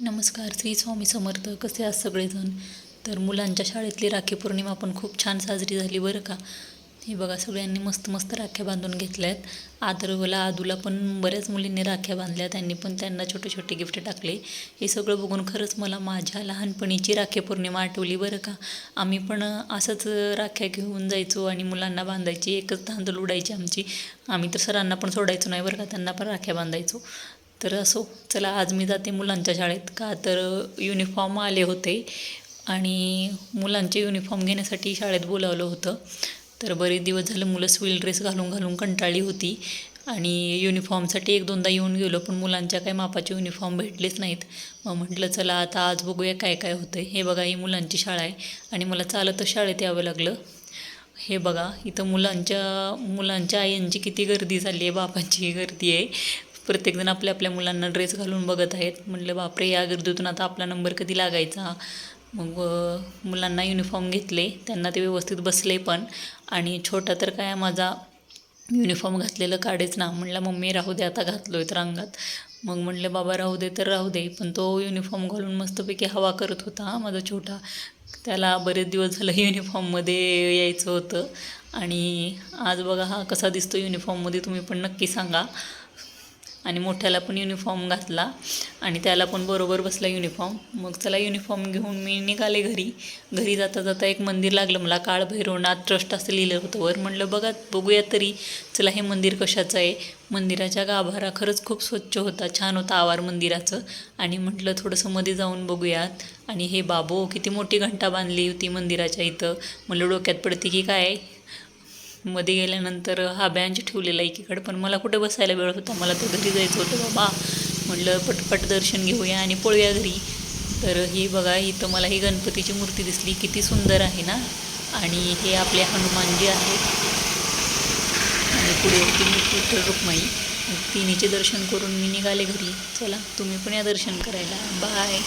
नमस्कार श्री स्वामी समर्थ. कसे आहात सगळेजण? तर मुलांच्या शाळेतली राखी पौर्णिमा पण खूप छान साजरी झाली बरं का? हे बघा सगळ्यांनी मस्त मस्त राख्या बांधून घेतल्या आहेत आदरवला आदूला पण बऱ्याच मुलींनी राख्या बांधल्या. त्यांनी पण त्यांना छोटे छोटे गिफ्ट टाकले. हे सगळं बघून खरंच मला माझ्या लहानपणीची राखी पौर्णिमा आठवली बरं का? आम्ही पण असंच राख्या घेऊन जायचो आणि मुलांना बांधायची एकच धांदल उडायची आमची. आम्ही तर सरांना पण सोडायचो नाही बरं का? त्यांना पण राख्या बांधायचो. तर असो चला आज मी जाते मुलांच्या शाळेत. का तर युनिफॉर्म आले होते आणि मुलांचे युनिफॉर्म घेण्यासाठी शाळेत बोलावलं होतं. तर बरेच दिवस झालं मुलं स्विल ड्रेस घालून घालून कंटाळली होती आणि युनिफॉर्मसाठी एक दोनदा येऊन गेलो पण मुलांच्या काही मापाचे युनिफॉर्म भेटलेच नाहीत. मग म्हटलं चला आता आज बघूया काय काय होतं हे बघा ही मुलांची शाळा आहे आणि मला चालतच शाळेत यावं लागलं. हे बघा इथं मुलांच्या मुलांच्या आयांची किती गर्दी झाली आहे बापांची गर्दी आहे. प्रत्येकजण आपल्या आपल्या मुलांना ड्रेस घालून बघत आहेत. म्हटलं बापरे या गर्दीतून आता आपला नंबर कधी लागायचा? मग मुलांना युनिफॉर्म घेतले. त्यांना ते व्यवस्थित बसले पण. आणि छोटा तर काय माझा युनिफॉर्म घातलेलं काढेच ना. म्हणलं मम्मी राहू दे आता घातलो आहे तर अंगात. मग म्हणलं बाबा राहू दे तर राहू दे. पण तो युनिफॉर्म घालून मस्तपैकी हवा करत होता माझा छोटा. त्याला बरेच दिवस झालं युनिफॉर्ममध्ये यायचं होतं. आणि आज बघा हा कसा दिसतो युनिफॉर्ममध्ये तुम्ही पण नक्की सांगा. आणि मोठ्याला पण युनिफॉर्म घातला आणि त्याला पण बरोबर बसला युनिफॉर्म मग चला युनिफॉर्म घेऊन मी निघाले घरी. घरी जाता जाता एक मंदिर लागलं मला काळभैरवनाथ ट्रस्ट असं लिहिलं होतं वर. म्हणलं बघा बघूया तरी. चला हे मंदिर कशाचं आहे? मंदिराच्या गाभारा खरंच खूप स्वच्छ होता. छान होता आवार मंदिराचं. आणि म्हटलं थोडंसं मध्ये जाऊन बघूयात. आणि हे बाबो किती मोठी घंटा बांधली होती मंदिराच्या इथं. म्हणलं डोक्यात पडते की काय? मध्ये गेल्यानंतर हा बँच ठेवलेला एकीकडं पण मला कुठे बसायला वेळ होता? मला तर घरी जायचं होतं बाबा म्हटलं पटपट दर्शन घेऊया आणि पळूया घरी. तर ही बघा इथं मला ही गणपतीची मूर्ती दिसली. किती सुंदर आहे ना? आणि हे आपले हनुमानजी आहेत आणि पुढे होती मूर्ती तर रुक्माई. तिन्हीचे दर्शन करून मी निघाले घरी. चला तुम्ही पण या दर्शन करायला. बाय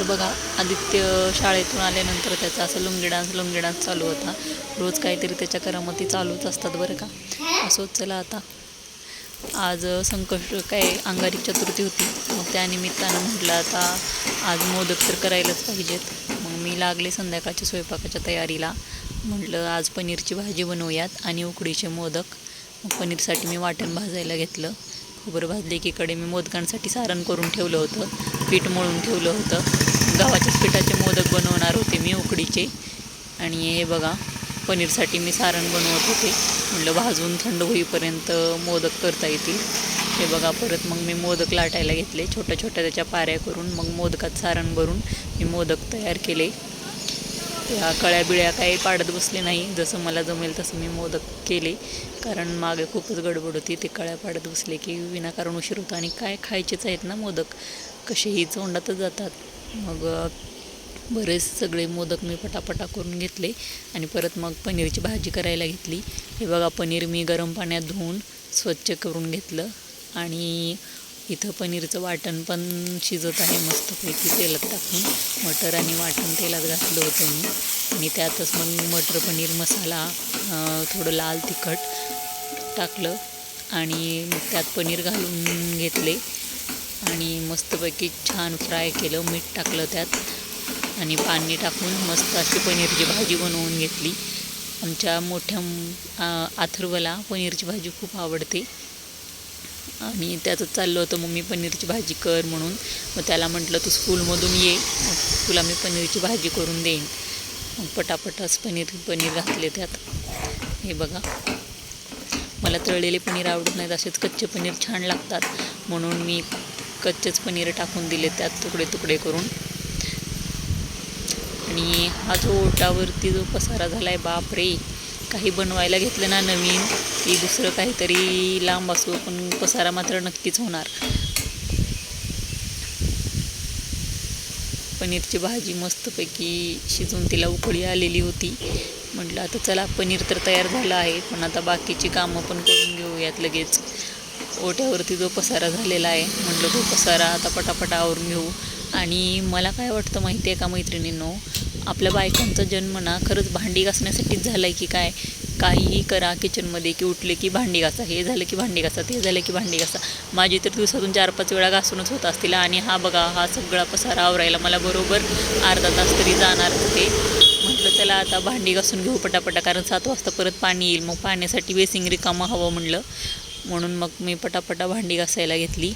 तर बघा आदित्य शाळेतून आल्यानंतर त्याचा असं लुंगी डान्स लुंगी डान्स चालू होता. रोज काहीतरी त्याच्या करामती चालूच असतात बरं का. असोच चला आता. आज संकष्ट काय अंगारी चतुर्थी होती. मग त्यानिमित्तानं म्हटलं आता आज मोदक तर करायलाच पाहिजेत. मग मी लागले संध्याकाळच्या स्वयंपाकाच्या तयारीला. म्हटलं आज पनीरची भाजी बनवूयात आणि उकडीचे मोदक. मग पनीरसाठी मी वाटण भाजायला घेतलं. खोबरं भाजले एकीकडे मी मोदकांसाठी सारण करून ठेवलं होतं. पीठ मळून ठेवलं होतं. गव्हाच्याच पिठाचे मोदक बनवणार होते मी उकडीचे. आणि हे बघा पनीरसाठी मी सारण बनवत होते. म्हटलं भाजून थंड होईपर्यंत मोदक करता येतील. हे बघा परत मग मी मोदक लाटायला घेतले. छोट्या छोट्या त्याच्या पाऱ्या करून मग मोदकात सारण भरून मी मोदक तयार केले. त्या कळ्या बिळ्या काही पाडत बसले नाही. जसं मला जमेल तसं मी मोदक केले. कारण मागे खूपच गडबड होती. ते कळ्या पाडत बसले की विनाकारण उशीर होतं. आणि काय खायचेच आहेत ना मोदक? कसेही तोंडातच जातात. मग बरेच सगळे मोदक मी पटापटा करून घेतले आणि परत मग पनीरची भाजी करायला घेतली. हे बघा पनीर मी गरम पाण्यात धुवून स्वच्छ करून घेतलं आणि इथं पनीरचं वाटण पण शिजत आहे मस्तपैकी तेलात टाकून. मटर आणि वाटण तेलात घातलं होतं मी. आणि त्यातच मग मटर पनीर मसाला थोडं लाल तिखट टाकलं आणि त्यात पनीर घालून घेतले. आणि मस्तपैकी छान फ्राय केलं मीठ टाकलं त्यात आणि पाणी टाकून मस्त अशी पनीरची भाजी बनवून घेतली. आमच्या मोठ्या आथर्वला अथर्वला पनीरची भाजी खूप आवडते. आणि त्याचं चाललं होतं मम्मी पनीरची भाजी कर म्हणून. मग त्याला म्हटलं तू स्कूलमधून ये मग तुला मी पनीरची भाजी करून देईन. मग पटापटाच पनीर पनीर घातले त्यात. हे बघा. मला तळलेले पनीर आवडत नाहीत असेच कच्चे पनीर छान लागतात. म्हणून मी कच्चेच पनीर टाकून दिले त्यात तुकडे तुकडे करून. आणि हा जो ओटावरती जो पसारा झाला आहे बाप रे काही बनवायला घेतलं ना नवीन की दुसरं काहीतरी लांब असो पण पसारा मात्र नक्कीच होणार. पनीरची भाजी मस्तपैकी शिजून तिला उकळी आलेली होती. म्हटलं आता चला पनीर तर तयार झालं आहे पण आता बाकीची कामं पण करून घेऊयात लगेच. ओट्यावरती जो पसारा झालेला आहे म्हटलं तो पसारा आता पटापट आवरून घेऊ. आणि मला काय वाटतं माहिती आहे का मैत्रिणींनो आपल्या बायकांचा जन्म ना खरंच भांडी घासण्यासाठीच झाला आहे की काय? काहीही करा किचनमध्ये की उठले की भांडी घासा हे झालं की भांडी घासा ते झालं की भांडी घासा. माझी तर दिवसातून चार पाच वेळा घासूनच होत असतील आणि हा बघा हा सगळा पसारा आवरायला मला बरोबर अर्धा तास तरी जाणार होते म्हटलं चला आता भांडी घासून घेऊ पटापटा कारण सात वाजता परत पाणी येईल. मग पाण्यासाठी बेसिंग रिकामं हवं म्हणलं. म्हणून मग मी पटापटा भांडी घासायला घेतली.